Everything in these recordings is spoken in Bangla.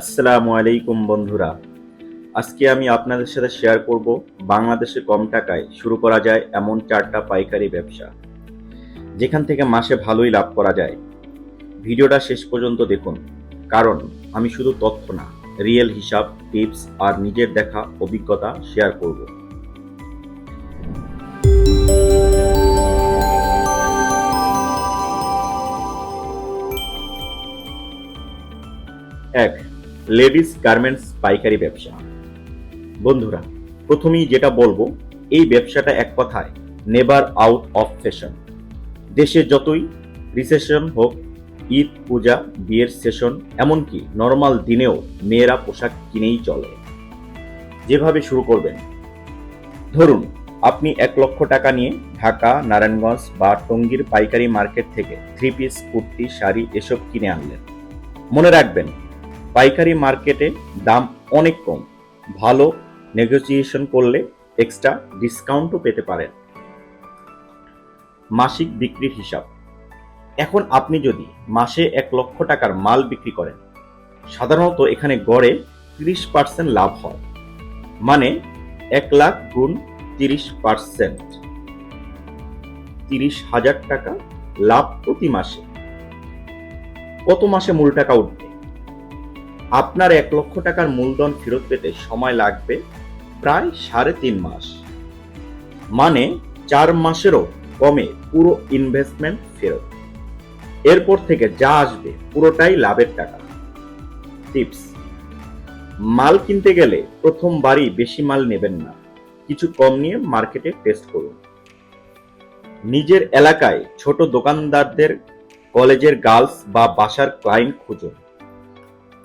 আসসালামু আলাইকুম বন্ধুরা। আজকে আমি আপনাদের সাথে শেয়ার করব বাংলাদেশে কম টাকায় শুরু করা যায় এমন চারটা পাইকারি ব্যবসা, যেখান থেকে মাসে ভালোই লাভ করা যায়। ভিডিওটা শেষ পর্যন্ত দেখুন, কারণ আমি শুধু তথ্য না রিয়েল হিসাব টিপস আর নিজের দেখা, অভিজ্ঞতা শেয়ার করব। এক লেডিস গার্মেন্টস পাইকারি ব্যবসা। বন্ধুরা, প্রথমেই যেটা বলব, এই ব্যবসাটা এক কথায় নেভার আউট অফ ফ্যাশন দেশে যতই রিসেশন হোক, ঈদ, পূজা, বিয়ের সেশন এমনকি নর্মাল দিনেও মেয়েরা পোশাক কিনেই চলে। যেভাবে শুরু করবেন। ধরুন, আপনি এক লক্ষ টাকা নিয়ে ঢাকা, নারায়ণগঞ্জ বা টঙ্গীর পাইকারি মার্কেট থেকে থ্রি পিস কুর্তি, শাড়ি এসব কিনে আনলেন। মনে রাখবেন পাইকারি মার্কেটে দাম অনেক কম। ভালো নেগোসিয়েশন করলে এক্সট্রা ডিসকাউন্টও পেতে পারেন। মাসিক বিক্রির হিসাব। এখন আপনি যদি মাসে এক লক্ষ টাকার মাল বিক্রি করেন, সাধারণত এখানে গড়ে তিরিশ পার্সেন্ট লাভ হয়। মানে এক লাখ গুণ তিরিশ পার্সেন্ট তিরিশ হাজার টাকা লাভ প্রতি মাসে। কত মাসে মূল টাকা উঠবে? আপনার এক লক্ষ টাকার মূলধন ফেরত পেতে সময় লাগবে প্রায় সাড়ে তিন মাস। মানে চার মাসেরও কমে পুরো ইনভেস্টমেন্ট ফেরত। এরপর থেকে যা আসবে পুরোটাই লাভের টাকা। টিপস মাল কিনতে গেলে প্রথমবারই বেশি মাল নেবেন না। কিছু কম নিয়ে মার্কেটে টেস্ট করুন। নিজের এলাকায় ছোট দোকানদারদের, কলেজের গার্লস বা বাসার ক্লায়েন্ট খুঁজুন।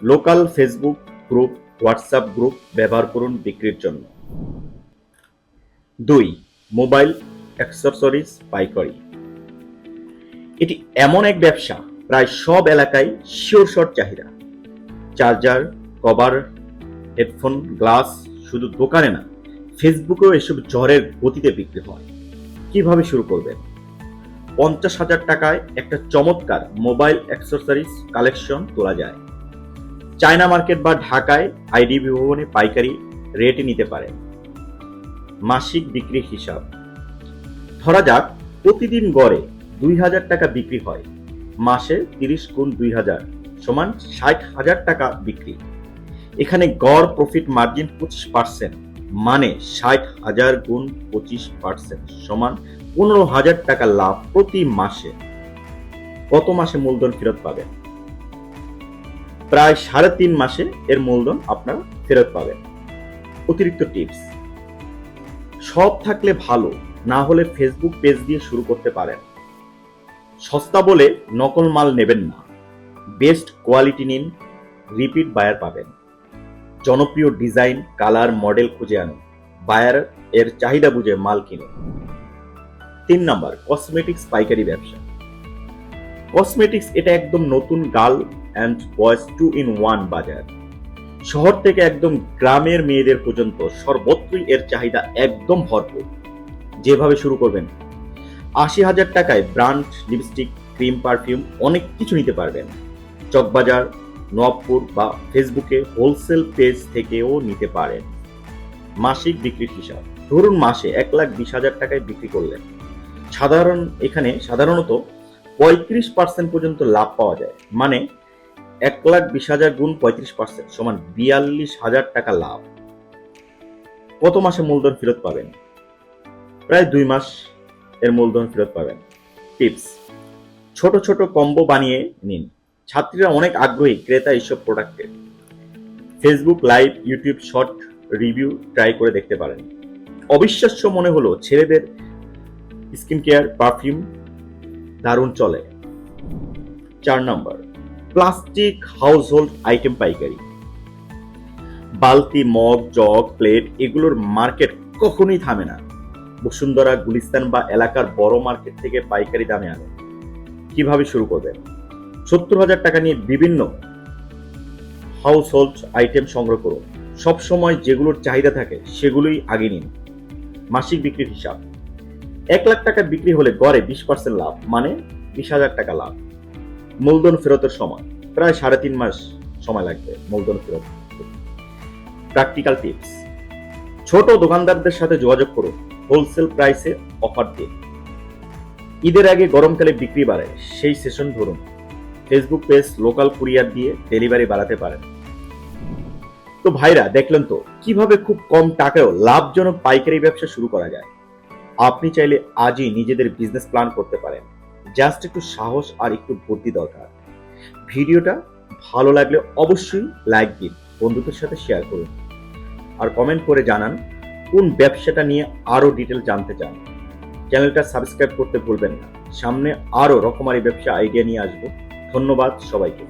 Local Facebook group, WhatsApp group ব্যবহার করুন বিক্রির জন্য। দুই, মোবাইল অ্যাক্সেসরিজ পাইকারি। এটি এমন এক ব্যবসা, প্রায় সব এলাকায় শিওর শর্ট চাহিদা। চার্জার, কভার, হেডফোন, গ্লাস শুধু দোকানে না, ফেসবুকেও এসব জ্বরের গতিতে বিক্রি হয়। কীভাবে শুরু করবেন? পঞ্চাশ হাজার টাকায় একটা চমৎকার মোবাইল অ্যাক্সেসরিজ কালেকশন তোলা যায়। চায়না মার্কেট বা ঢাকায় আইডিবি ভবনে পাইকারি রেটে নিতে পারেন মাসিক বিক্রির হিসাব। ধরা যাক, প্রতিদিন গড়ে দুই হাজার টাকা বিক্রি হয়। মাসে তিরিশ গুণ দুই হাজার সমান ষাট হাজার টাকা বিক্রি। এখানে গড় প্রফিট মার্জিন পঁচিশ পার্সেন্ট মানে ষাট হাজার গুণ পঁচিশ পার্সেন্ট সমান পনেরো হাজার টাকা লাভ প্রতি মাসে। কত মাসে মূলধন ফেরত পাবেন। প্রায় সাড়ে তিন মাসে এর মূলধন আপনারা ফেরত পাবেন। অতিরিক্ত টিপস সব থাকলে ভালো, না হলে ফেসবুক পেজ দিয়ে শুরু করতে পারেন। সস্তা বলে নকল মাল নেবেন না। বেস্ট কোয়ালিটি নিন রিপিট বায়ার পাবেন। জনপ্রিয় ডিজাইন কালার মডেল খুঁজে আনুন। বায়ার এর চাহিদা বুঝে মাল কিনুন। তিন নম্বর কসমেটিক্স পাইকারি ব্যবসা। কসমেটিক্স এটা একদম নতুন girl and boys two in one বাজার। শহর থেকে একদম গ্রামের মেয়েদের পর্যন্ত সর্বত্রই এর চাহিদা একদম ভরপুর। যেভাবে শুরু করবেন, আশি হাজার টাকায় ব্রান্ড, লিপস্টিক, ক্রিম, পারফিউম অনেক কিছু নিতে পারবেন। চকবাজার, নবপুর বা ফেসবুকে হোলসেল পেজ থেকেও নিতে পারেন। মাসিক বিক্রির হিসাব। ধরুন মাসে এক লাখ বিশ হাজার টাকায় বিক্রি করলেন। সাধারণ, এখানে সাধারণত পঁয়ত্রিশ পার্সেন্ট পর্যন্ত লাভ পাওয়া যায়। মানে এক লাখ বিশ হাজার গুণ পঁয়ত্রিশ পার্সেন্ট সমান বিয়াল্লিশ হাজার টাকা লাভ। কত মাসে মূলধন ফেরত পাবেন? প্রায় দুই মাস এর মূলধন ফেরত পাবেন। টিপস, ছোট ছোট কম্বো বানিয়ে নিন। ছাত্রীরা অনেক আগ্রহী, ক্রেতা এইসব প্রোডাক্টের Facebook live YouTube short review try করে দেখতে পারেন। অবিশ্বাস্য মনে হলো ছেলেদের স্কিন কেয়ার পারফিউম দারুণ চলে। চার নম্বর প্লাস্টিক হাউস হোল্ড আইটেম পাইকারি। বালতি, মগ, জগ প্লেট এগুলোর মার্কেট কখনোই থামে না। বসুন্ধরা, গুলিস্তান বা এলাকার বড় মার্কেট থেকে পাইকারি দামে আনে। কীভাবে শুরু করবেন সত্তর হাজার টাকা নিয়ে বিভিন্ন হাউস হোল্ড আইটেম সংগ্রহ করুন। সব সময় যেগুলোর চাহিদা থাকে, সেগুলোই আগে নিন। মাসিক বিক্রির হিসাব। এক লাখ টাকা বিক্রি হলে গড়ে বিশ পার্সেন্ট লাভ মানে বিশ হাজার টাকা লাভ। মূলধন ফেরতের সময়। প্রায় সাড়ে তিন মাস সময় লাগবে মূলধন ফেরত। প্র্যাকটিক্যাল টিপস ছোট দোকানদারদের সাথে যোগাযোগ করুন। হোলসেল প্রাইসে অফার দিন। ঈদের আগে গরমকালে বিক্রি বাড়ে। সেই সেশন ধরুন। ফেসবুক পেজ লোকাল কুরিয়ার দিয়ে ডেলিভারি বাড়াতে পারেন। তো ভাইরা, দেখলেন তো, কীভাবে খুব কম টাকায়ও লাভজনক পাইকারি ব্যবসা শুরু করা যায়? আপনি চাইলে আজই নিজেদের বিজনেস প্ল্যান করতে পারেন। জাস্ট একটু সাহস আর একটু বুদ্ধি দরকার। ভিডিওটা ভালো লাগলে অবশ্যই লাইক দিন, বন্ধুদের সাথে শেয়ার করুন। আর কমেন্ট করে জানান কোন ব্যবসাটা নিয়ে আরও ডিটেল জানতে চান। চ্যানেলটা সাবস্ক্রাইব করতে ভুলবেন না। সামনে আরও রকমারি ব্যবসা আইডিয়া নিয়ে আসব। ধন্যবাদ সবাইকে।